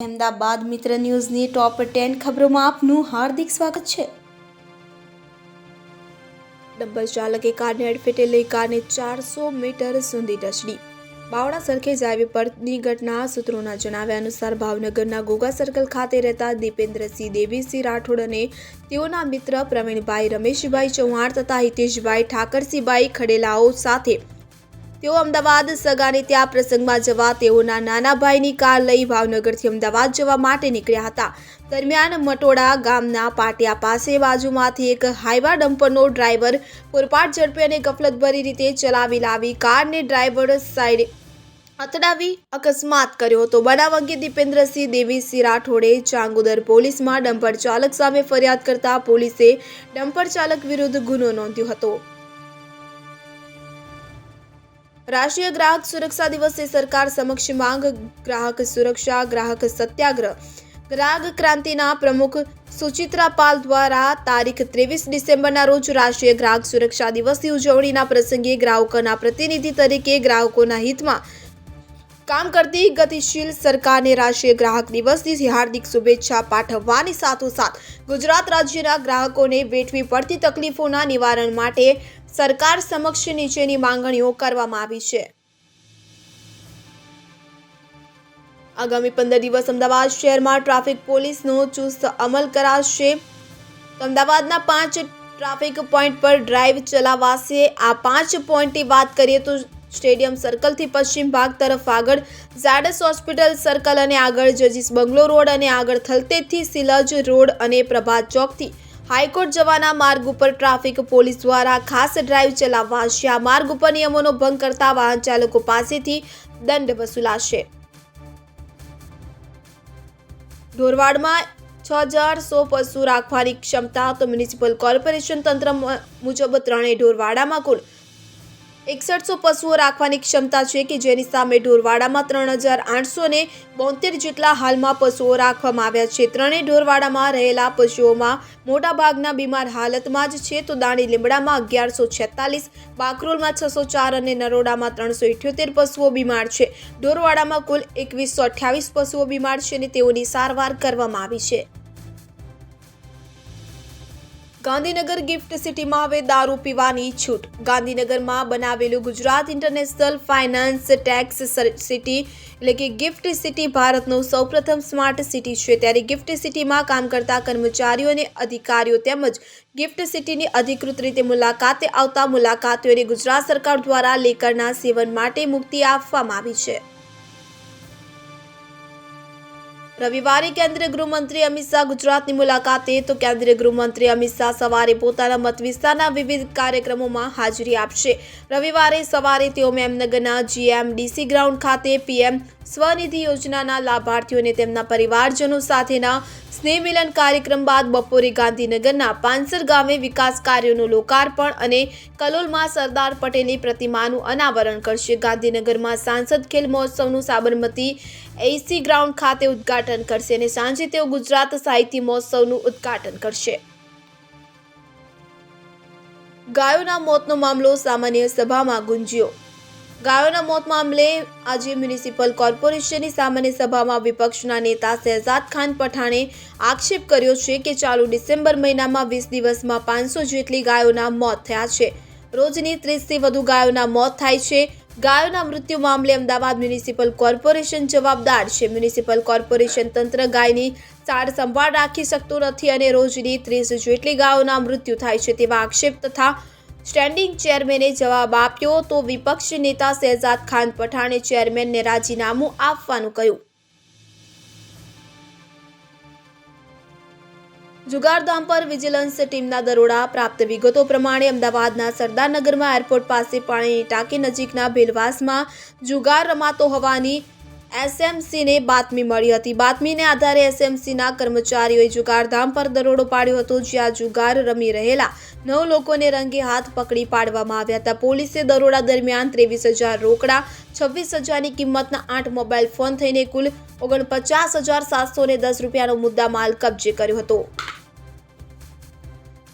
અમદાવાદ મિત્ર ન્યૂઝની top ten ખબરોમાં આપનું હાર્દિક સ્વાગત છે. ડબ્બર ચાલકે કારને અડફેટે લઈ કારને ચારસો મીટર સુધી ટચડી. બાવળા સરખેજ હાઈવે પરની ઘટના સૂત્રોના જણાવ્યા અનુસાર ભાવનગરના ગોગા સર્કલ ખાતે રહેતા દીપેન્દ્રસિંહ દેવીસિંહ રાઠોડ અને તેઓના મિત્ર પ્રવીણભાઈ રમેશભાઈ ચૌહાણ તથા હિતેશભાઈ ઠાકરસિંહભાઈ ખડેલાઓ સાથે તેઓ અમદાવાદ સગાને ત્યાં પ્રસંગમાં જવા તેઓના નાના ભાઈની કાર લઈ ભાવનગરથી અમદાવાદ જવા માટે નીકળ્યા હતા. દરમિયાન મટોડા ગામના પાટિયા પાસે બાજુમાંથી એક હાઈવા ડમ્પરનો ડ્રાઈવર પૂરપાટ ઝડપે અને ગફલતભરી રીતે ચલાવી લાવી કારને ડ્રાઈવર સાઈડ અથડાવી અકસ્માત કર્યો હતો. બનાવ અંગે દીપેન્દ્રસિંહ દેવીસિંહ રાઠોડે ચાંગોદર પોલીસમાં ડમ્પર ચાલક સામે ફરિયાદ કરતા પોલીસે ડમ્પર ચાલક વિરુદ્ધ ગુનો નોંધ્યો હતો. રાષ્ટ્રીય ગ્રાહક સુરક્ષા દિવસે સરકાર સમક્ષ માંગ ગ્રાહક સુરક્ષા, ગ્રાહક સત્યાગ્રહ. ગ્રાહક ક્રાંતિના પ્રમુખ સુચિત્રા પાલ દ્વારા તારીખ ત્રેવીસ ડિસેમ્બરના રોજ રાષ્ટ્રીય ગ્રાહક સુરક્ષા દિવસની ઉજવણીના પ્રસંગે ગ્રાહકોના પ્રતિનિધિ તરીકે ગ્રાહકોના હિતમાં કામ કરતી ગતિશીલ સરકારને રાષ્ટ્રીય ગ્રાહક દિવસની હાર્દિક શુભેચ્છા પાઠવવાની સાથોસાથ ગુજરાત રાજ્યના ગ્રાહકોને વેઠવી પડતી તકલીફોના નિવારણ માટે સરકાર સમક્ષ નીચેની માંગણીઓ કરવામાં આવી છે. આગામી પંદર દિવસ અમદાવાદ શહેરમાં ટ્રાફિક પોલીસનો ચુસ્ત અમલ કરાશે. અમદાવાદના પાંચ ટ્રાફિક પોઈન્ટ પર ડ્રાઈવ ચલાવાશે. આ પાંચ પોઈન્ટની વાત કરીએ તો સ્ટેડિયમ સર્કલથી પશ્ચિમ ભાગ તરફ આગળ ઝાડસ હોસ્પિટલ સર્કલ અને આગળ જજીસ બંગલો રોડ અને આગળ થલતેજથી સિલજ રોડ અને પ્રભાત ચોકથી હાઈકોર્ટ જવાના માર્ગ ઉપર ટ્રાફિક પોલીસ દ્વારા ખાસ ડ્રાઈવ ચલાવાશે આ માર્ગ ઉપર નિયમોનો ભંગ કરતા વાહન ચાલકો પાસેથી દંડ વસૂલાશે. ઢોરવાડમાં છ હજાર સો પશુ રાખવાની ક્ષમતા તો મ્યુનિસિપલ કોર્પોરેશન તંત્ર મુજબ ત્રણેય ઢોરવાડામાં કુલ એકસઠસો પશુઓ રાખવાની ક્ષમતા છે કે જેની સામે ઢોરવાડામાં ત્રણ હજાર આઠસો ને બોતેર જેટલા હાલમાં પશુઓ રાખવામાં આવ્યા છે. ત્રણેય ઢોરવાડામાં રહેલા પશુઓમાં મોટાભાગના બીમાર હાલતમાં જ છે. તો દાણી લીમડામાં અગિયારસો છેતાલીસ, બાકરોલમાં છસો ચાર અને નરોડામાં ત્રણસો ઇઠ્યોતેર પશુઓ બીમાર છે. ઢોરવાડામાં કુલ એકવીસો અઠ્યાવીસ પશુઓ બીમાર છે અને તેઓની સારવાર કરવામાં આવી છે. ગાંધીનગર ગિફ્ટ સિટીમાં હવે દારૂ પીવાની છૂટ. ગાંધીનગરમાં બનાવેલું Gujarat international finance tech city એટલે કે ગિફ્ટ સિટી ભારતનું સૌપ્રથમ સ્માર્ટ સિટી છે. ત્યારે ગિફ્ટ સિટીમાં કામ કરતા કર્મચારીઓ અને અધિકારીઓ તેમજ ગિફ્ટ સિટીની અધિકૃત રીતે મુલાકાતે આવતા મુલાકાતીઓને ગુજરાત સરકાર દ્વારા લેકરના સેવન માટે મુક્તિ આપવામાં આવી છે. રવિવારે કેન્દ્રીય ગૃહમંત્રી અમિત શાહ ગુજરાતની મુલાકાતે, તો કેન્દ્રીય ગૃહમંત્રી અમિત શાહ સવારે પોતાના મત વિસ્તારના વિવિધ કાર્યક્રમોમાં હાજરી આપશે. રવિવારે સવારે તેઓ મેમનગરના જીએમડીસી ગ્રાઉન્ડ ખાતે પીએમ સ્વનિધિ યોજનાના લાભાર્થીઓને તેમના પરિવારજનો સાથેના સ્નેહમિલન કાર્યક્રમ બાદ બપોરે ગાંધીનગરના પાંસર ગામે વિકાસ કાર્યોનું લોકાર્પણ અને કલોલમાં સરદાર પટેલની પ્રતિમાનું અનાવરણ કરશે. ગાંધીનગરમાં સાંસદ ખેલ મહોત્સવનું સાબરમતી એસી ગ્રાઉન્ડ ખાતે ઉદ્ઘાટન કરશે અને સાંજે તેઓ ગુજરાત સાહિત્ય મહોત્સવનું ઉદ્ઘાટન કરશે. ગાયોના મોતનો મામલો સામાન્ય સભામાં ગુંજ્યો. ગાયોના મોત મામલે આજે મ્યુનિસિપલ કોર્પોરેશનની સામાન્ય સભામાં વિપક્ષના નેતા શહેજાદ ખાન પઠાણે આક્ષેપ કર્યો છે કે ચાલુ ડિસેમ્બર મહિનામાં વીસ દિવસમાં પાંચસો જેટલી ગાયોના મોત થયા છે. રોજની ત્રીસથી વધુ ગાયોના મોત થાય છે. ગાયોના મૃત્યુ મામલે અમદાવાદ મ્યુનિસિપલ કોર્પોરેશન જવાબદાર છે. મ્યુનિસિપલ કોર્પોરેશન તંત્ર ગાયની સાર સંભાળ રાખી શકતું નથી અને રોજની ત્રીસ જેટલી ગાયોના મૃત્યુ થાય છે તેવા આક્ષેપ તથા સ્ટેન્ડિંગ ચેરમેને જવાબ આપ્યો તો વિપક્ષ નેતા શહેજાદ ખાન પઠાણે ચેરમેનને રાજીનામું આપવાનું કહ્યું. જુગારધામ પર વિજિલન્સ ટીમના દરોડા પ્રાપ્ત વિગતો પ્રમાણે અમદાવાદના સરદારનગરમાં એરપોર્ટ પાસે પાણીની ટાંકી નજીકના ભેલવાસમાં જુગાર રમાતો હોવાની એસએમસીને બાતમી મળી હતી. બાતમીને આધારે એસએમસીના કર્મચારીઓએ જુગારધામ પર દરોડો પાડ્યો હતો, જ્યાં જુગાર રમી રહેલા નવ લોકોને રંગે હાથ પકડી પાડવામાં આવ્યા હતા. પોલીસે દરોડા દરમિયાન ત્રેવીસ હજાર રોકડા, છવ્વીસ હજારની કિંમતના આઠ મોબાઈલ ફોન થઈને કુલ ઓગણપચાસ હજાર સાતસો દસ રૂપિયાનો મુદ્દા માલ કબજે કર્યો હતો.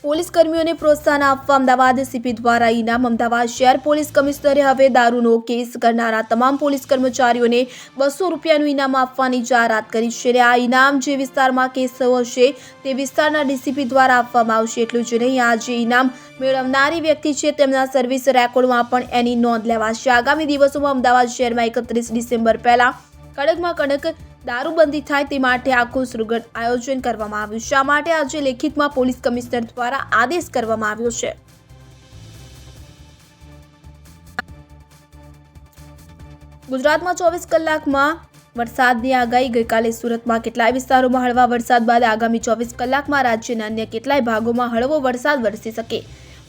પોલીસ કર્મીઓને પ્રોત્સાહન આપવા અમદાવાદ સીપી દ્વારા ઇનામ અમદાવાદ શહેર પોલીસ કમિશનરે હવે દારૂનો કેસ કરનારા તમામ પોલીસ કર્મચારીઓને બસો રૂપિયાનું ઇનામ આપવાની જાહેરાત કરી છે. અને આ ઇનામ જે વિસ્તારમાં કેસ થયો હશે તે વિસ્તારના ડીસીપી દ્વારા આપવામાં આવશે. એટલું જ નહીં, આ જે ઇનામ મેળવનારી વ્યક્તિ છે તેમના સર્વિસ રેકોર્ડમાં પણ એની નોંધ લેવાશે. આગામી દિવસોમાં અમદાવાદ શહેરમાં એકત્રીસ ડિસેમ્બર પહેલા કડકમાં કડક દારૂબંધી થાય તે માટે આખું સુરગઢ આયોજન કરવામાં આવ્યું. છે આ માટે આજે લેખિતમાં પોલીસ કમિશનર દ્વારા આદેશ કરવામાં આવ્યો છે? ગુજરાતમાં ચોવીસ કલાકમાં વરસાદની આગાહી. ગઈકાલે સુરતમાં કેટલાય વિસ્તારોમાં હળવા વરસાદ બાદ આગામી ચોવીસ કલાકમાં રાજ્યના અન્ય કેટલાય ભાગોમાં હળવો વરસાદ વરસી શકે.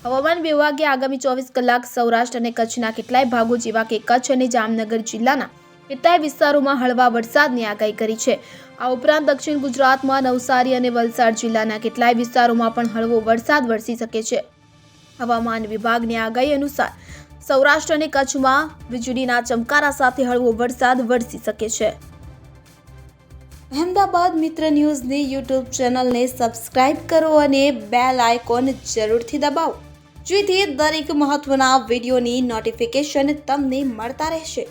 હવામાન વિભાગે આગામી ચોવીસ કલાક સૌરાષ્ટ્ર અને કચ્છના કેટલાય ભાગો જેવા કે કચ્છ અને જામનગર જિલ્લાના કેટલાય વિસ્તારોમાં હળવા વરસાદની આગાહી કરી છે. આ ઉપરાંત દક્ષિણ ગુજરાતમાં નવસારી અને વલસાડ જિલ્લાના કેટલાય વિસ્તારોમાં પણ હળવો વરસાદ વરસી શકે છે. હવામાન વિભાગની આગાહી અનુસાર સૌરાષ્ટ્ર અને કચ્છમાં વીજળીના ચમકારા સાથે હળવો વરસાદ વરસી શકે છે. અહેમદાબાદ મિત્ર ન્યૂઝની યુટ્યુબ ચેનલને સબસ્ક્રાઇબ કરો અને બેલ આઇકોન જરૂરથી દબાવો. જેથી દરેક મહત્વના વિડીયોની નોટિફિકેશન તમને મળતા રહેશે.